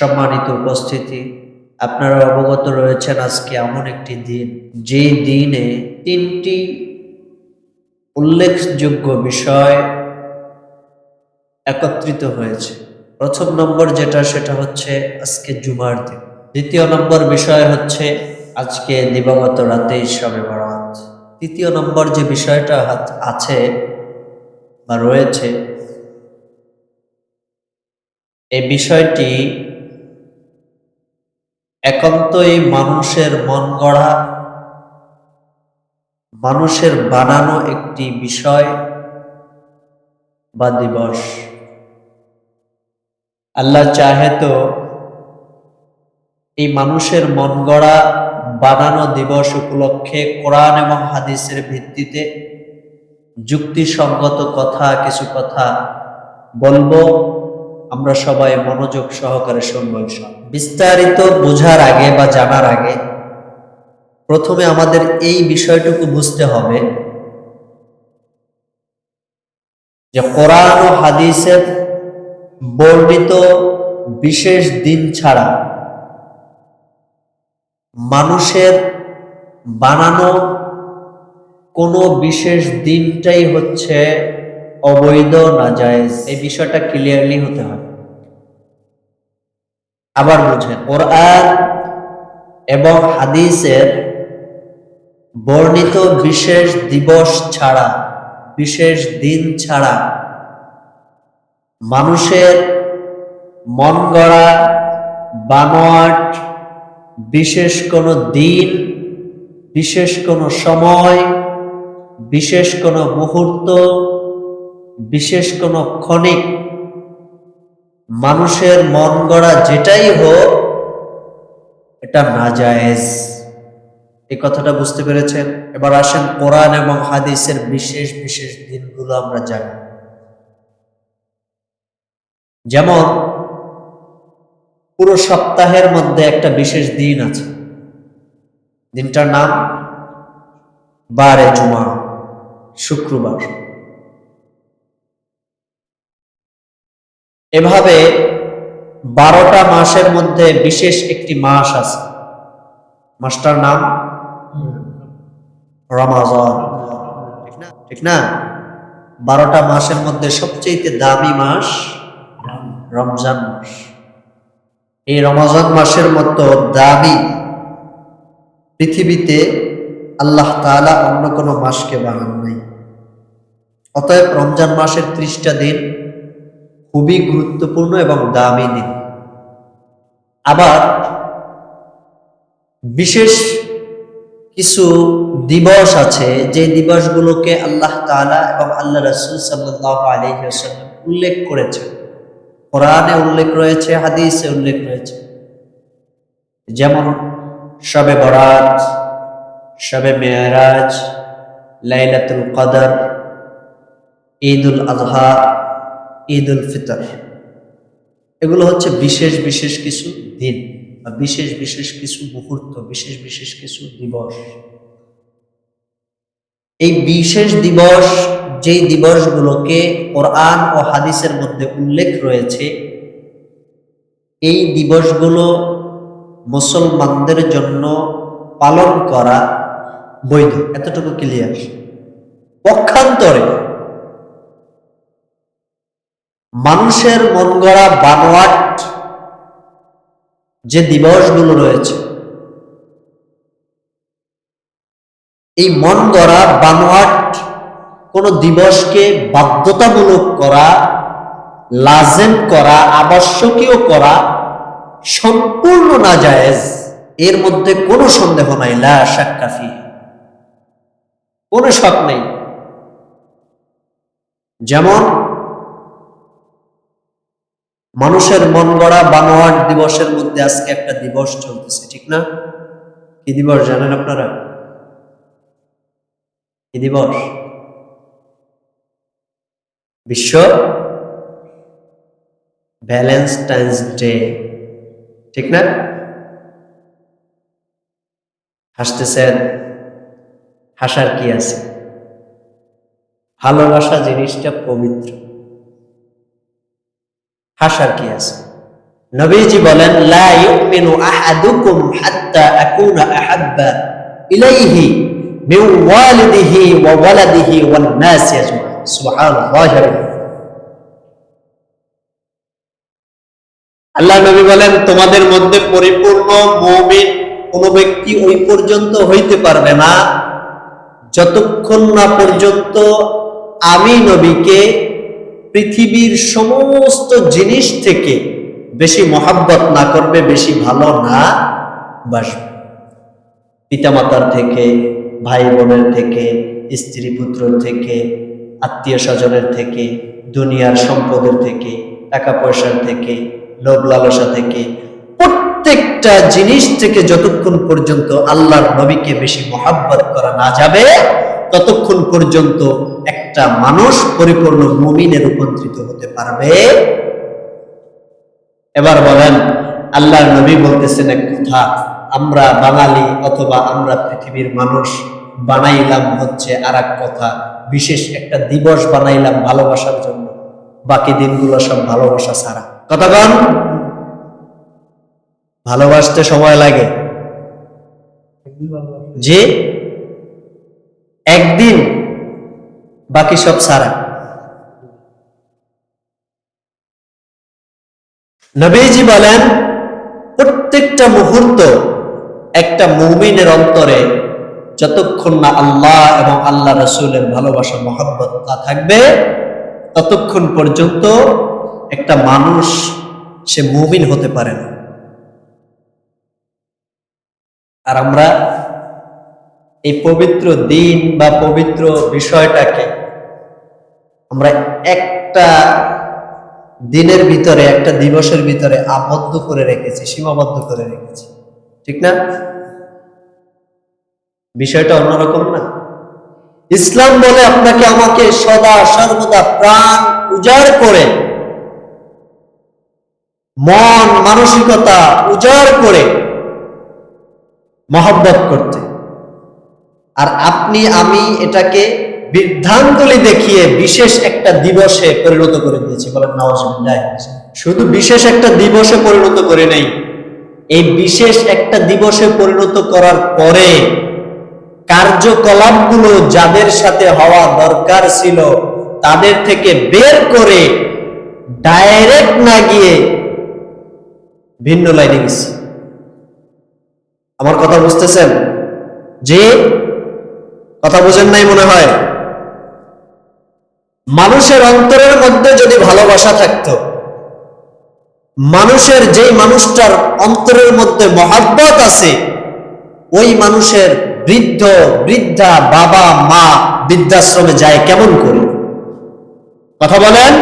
সম্মানিত উপস্থিতি, আপনারা অবগত রয়েছেন আজকে এমন একটি দিন, যে দিনে তিনটি উল্লেখযোগ্য বিষয় একত্রিত হয়েছে। প্রথম নম্বর যেটা, সেটা হচ্ছে আজকে জুমার দিন। দ্বিতীয় নম্বর বিষয় হচ্ছে আজকে দিবাগত রাতে সবে বরাত। তৃতীয় নম্বর যে বিষয়টা আছে বা রয়েছে, এই বিষয়টি একান্তই মানুষের মন গড়া, মানুষের বানানো একটি বিষয় বা দিবস। আল্লাহ চাহে তো এই মানুষের মন গড়া, বানানো দিবস উপলক্ষে কোরআন এবং হাদিসের ভিত্তিতে যুক্তিসঙ্গত কথা, কিছু কথা বলব। আমরা সবাই মনোযোগ সহকারে শুনব। বিস্তারিত বোঝার আগে বা জানার আগে প্রথমে আমাদের এই বিষয়টুকু বুঝতে হবে যে কোরআন ও হাদিসের বর্ণিত বিশেষ দিন ছাড়া মানুষের বানানো কোনো বিশেষ দিনটাই হচ্ছে অবৈধ না জায়েজ এই বিষয়টা ক্লিয়ারলি হতে হবে আবার বুঝেন, কোরআন এবং হাদিসের বর্ণিত বিশেষ দিবস ছাড়া, বিশেষ দিন ছাড়া মানুষের মন গড়া বানোয়াট, বিশেষ কোনো দিন, বিশেষ কোনো সময়, বিশেষ কোনো মুহূর্ত, বিশেষ কোনো ক্ষণিক মানুষের মন গড়া যেটাই হোক, এটা নাজায়েজ। এই কথাটা বুঝতে পেরেছেন? এবার আসেন কোরআন এবং হাদিসের বিশেষ বিশেষ দিনগুলো আমরা জানি। যেমন, পুরো সপ্তাহের মধ্যে একটা বিশেষ দিন আছে। দিনটার নাম বারে জুমা, শুক্রবার। এভাবে বারোটা মাসের মধ্যে বিশেষ একটি মাস আছে। মাসটার নাম? রমাজন। ঠিক না? বারোটা মাসের মধ্যে সবচেয়ে দামি মাস রমজান মাস। এই রমাজান মাসের মতো দামি পৃথিবীতে আল্লাহ তাআলা অন্য কোনো মাসকে বানান নাই। অতএব রমজান মাসের ত্রিশটা দিন খুবই গুরুত্বপূর্ণ এবং দামি দিন। আবার বিশেষ কিছু দিবস আছে, যে দিবসগুলোকে আল্লাহ তাআলা এবং আল্লাহ রসুল সাল্লাহ আলহিহাল্লাম উল্লেখ করেছেন। কোরআনে উল্লেখ রয়েছে, হাদিসে উল্লেখ রয়েছে। যেমন, শবে বরাত, শবে মেয়ারাজ, লাইলাতুল কদর ঈদ উল আজহা ঈদ উল ফিতর। এগুলো হচ্ছে বিশেষ বিশেষ কিছু দিন বা বিশেষ বিশেষ কিছু মুহূর্ত, বিশেষ বিশেষ কিছু দিবস। এই বিশেষ দিবস, যেই দিবসগুলোকে কোরআন ও হাদিসের মধ্যে উল্লেখ রয়েছে, এই দিবসগুলো মুসলমানদের জন্য পালন করা বৈধ। এতটুকু ক্লিয়ার পক্ষান্তরে মানুষের মন গড়া বানোয়াট যে দিবসগুলো রয়েছে, এই মন গড়া বানোয়াট কোন দিবসকে বাধ্যতামূলক করা, লাজেম করা, আবশ্যকীয় করা সম্পূর্ণ না জায়েজ এর মধ্যে কোনো সন্দেহ নাই, লা কোনো শক নেই। যেমন মানুষের মন গড়া বানোয়াট দিবসের মধ্যে আজকে একটা দিবস চলতেছে, ঠিক না? কি দিবস জানেন আপনারা? কি দিবস? বিশ্ব ভ্যালেন্টাইন্স ডে, ঠিক না? হাসতেছেন, হাসার কি আছে? ভালোবাসা জিনিসটা পবিত্র। হাসার কি আছে? নবীজি বলেন, লা আহাদুকুম হাত্তা আকুনা আহাব্বা ইলাইহি মিন ওয়ালিদিহি ওয়া ওয়ালাদিহি নাসি আল্লাহ নবী বলেন, তোমাদের মধ্যে পরিপূর্ণ মুমিন কোন ব্যক্তি ওই পর্যন্ত হইতে পারবে না। যতক্ষণ না পর্যন্ত আমি নবীকে পৃথিবীর সমস্ত জিনিস থেকে বেশি মহাব্বত না করবে, বেশি ভালো না বাসবে। পিতামাতার থেকে ভাই বোনের থেকে স্ত্রী পুত্র থেকে আত্মীয় স্বজনের থেকে, দুনিয়ার সম্পদের থেকে টাকা পয়সার থেকে লোভ লালসা থেকে, প্রত্যেকটা জিনিস থেকে যতক্ষণ পর্যন্ত আল্লাহর নবীকে বেশি মহাব্বত করা না যাবে ততক্ষণ পর্যন্ত একটা মানুষ পরিপূর্ণ মুমিনে রূপান্তরিত হতে পারবে। এবার বলেন আল্লাহর নবী বলতেছেন এক কথা আমরা বাঙালি অথবা আমরা পৃথিবীর মানুষ বানাইলাম হচ্ছে আর এক কথা বিশেষ একটা দিবস বানাইলাম ভালোবাসার জন্য। বাকি দিনগুলো সব ভালোবাসা ছাড়া। কতক্ষণ ভালোবাসতে সময় লাগে। যে একদিন বাকি সব সারা। নবীজি বলেন, প্রত্যেকটা মুহূর্ত একটা মুমিনের অন্তরে যতক্ষণ না আল্লাহ এবং আল্লাহ রসুলের ভালোবাসা, মহব্বত তা থাকবে, ততক্ষণ পর্যন্ত একটা মানুষ সে মুমিন হতে পারে না। আর আমরা এই পবিত্র দিন বা পবিত্র বিষয়টাকে আমরা একটা দিনের ভিতরে, একটা দিবসের ভিতরে আবদ্ধ করে রেখেছি, সীমাবদ্ধ করে রেখেছি। ঠিক না? বিষয়টা অন্যরকম না। ইসলাম বলে আপনাকে আমাকে সদা সর্বদা প্রাণ উজাড় করে, মন, মানসিকতা উজাড় করে মহব্বত করতে। আর আপনি, আমি এটাকে বৃদ্ধাঙ্গুলি দেখিয়ে বিশেষ একটা দিবসে পরিণত করে দিয়েছি, বলেন শুধু বিশেষ একটা দিবসে পরিণত করে নেই, এই বিশেষ একটা দিবসে পরিণত করার পরে কার্যকলাপগুলো যাদের সাথে হওয়া দরকার ছিল, তাদের থেকে বের করে ডাইরেক্ট না গিয়ে ভিন্ন লাইনে গেছি। আমার কথা বুঝতেছেন? যে কথা বোঝেন নাই মনে হয়? মানুষের অন্তরের মধ্যে যদি ভালোবাসা থাকত, মানুষের যেই মানুষটার অন্তরের মধ্যে মহাব্বত আছে, ওই মানুষের বৃদ্ধ, বৃদ্ধা বাবা, মা বৃদ্ধাশ্রমে যায় কেমন করে? কথা বলেন?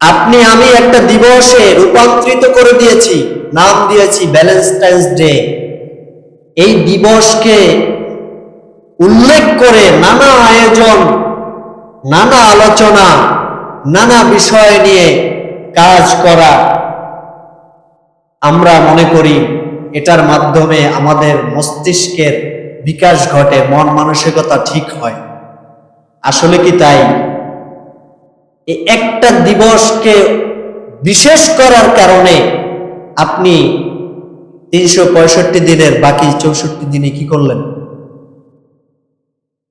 আপনি, আমি একটা দিবসে রূপান্তরিত করে দিয়েছি, নাম দিয়েছি ভ্যালেন্টাইন্স ডে এই দিবসকে উল্লেখ করে নানা আয়োজন, নানা আলোচনা, নানা বিষয় নিয়ে কাজ করা। আমরা মনে করি এটার মাধ্যমে আমাদের মস্তিষ্কের বিকাশ ঘটে, মন মানসিকতা ঠিক হয়। আসলে কি তাই? একটা দিবসকে বিশেষ করার কারণে আপনি তিনশো পঁয়ষট্টি দিনের বাকি চৌষট্টি দিনে কি করলেন?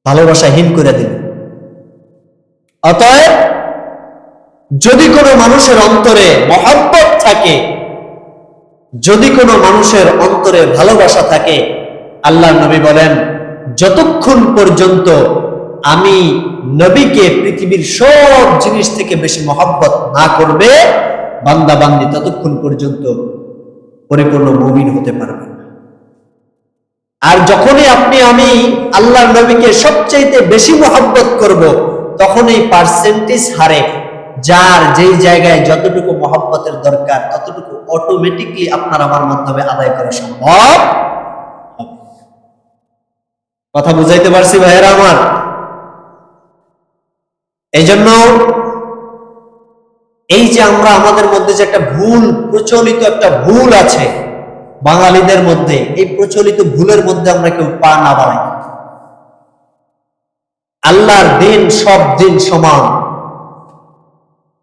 ভালোবাসাহীন করে দিলেন অতএব যদি কোনো মানুষের অন্তরে মহব্বত থাকে, যদি কোনো মানুষের অন্তরে ভালোবাসা থাকে, আল্লাহ নবী বলেন, যতক্ষণ পর্যন্ত আমি নবীকে পৃথিবীর সব জিনিস থেকে বেশি মহব্বত না করবে, বান্দা বান্দি ততক্ষণ পর্যন্ত পরিপূর্ণ মুমিন হতে পারবে আর যখনই আপনি আমি আল্লাহ নবীকে সবচাইতে বেশি মহব্বত করব তখন এই পার্সেন্টেজ হারে যার যেই জায়গায় যতটুকু মহব্বতের দরকার, ততটুকু অটোমেটিকলি আপনার আমার মাধ্যমে আদায় করা সম্ভব কথা বুঝাইতে পারছি ভাইয়েরা আমার? এই জন্য এই যে আমরা আমাদের মধ্যে যে একটা ভুল, প্রচলিত একটা ভুল আছে বাঙালিদের মধ্যে, এই প্রচলিত ভুলের মধ্যে আমরা কেউ পা না বাড়াই। আল্লাহর দিন সব দিন সমান।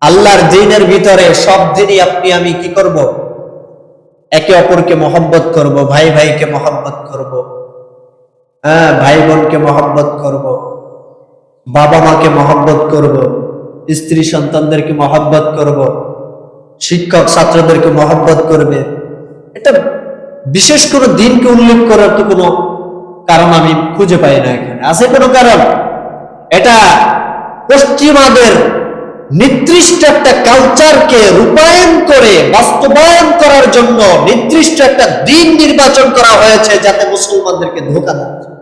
আল্লাহর দিনের ভিতরে সব দিনই আপনি, আমি কি করব? একে অপরকে মহব্বত করব, ভাই ভাইকে মহব্বত করব হ্যাঁ ভাই বোনকে মহব্বত করব, বাবা মাকে মহব্বত করব, স্ত্রী সন্তানদেরকে মহব্বত করব, শিক্ষক ছাত্রদেরকে মহব্বত করবে এটা বিশেষ কোনো দিনকে উল্লেখ করার তো কোনো কারণ আমি খুঁজে পাই না এখানে। আছে কোনো কারণ? এটা পশ্চিমাদের নির্দিষ্ট একটা কালচারকে রূপায়ণ করে বাস্তবায়ন করার জন্য নির্দিষ্ট একটা দিন নির্বাচন করা হয়েছে যাতে মুসলমানদেরকে ধোকা দেয়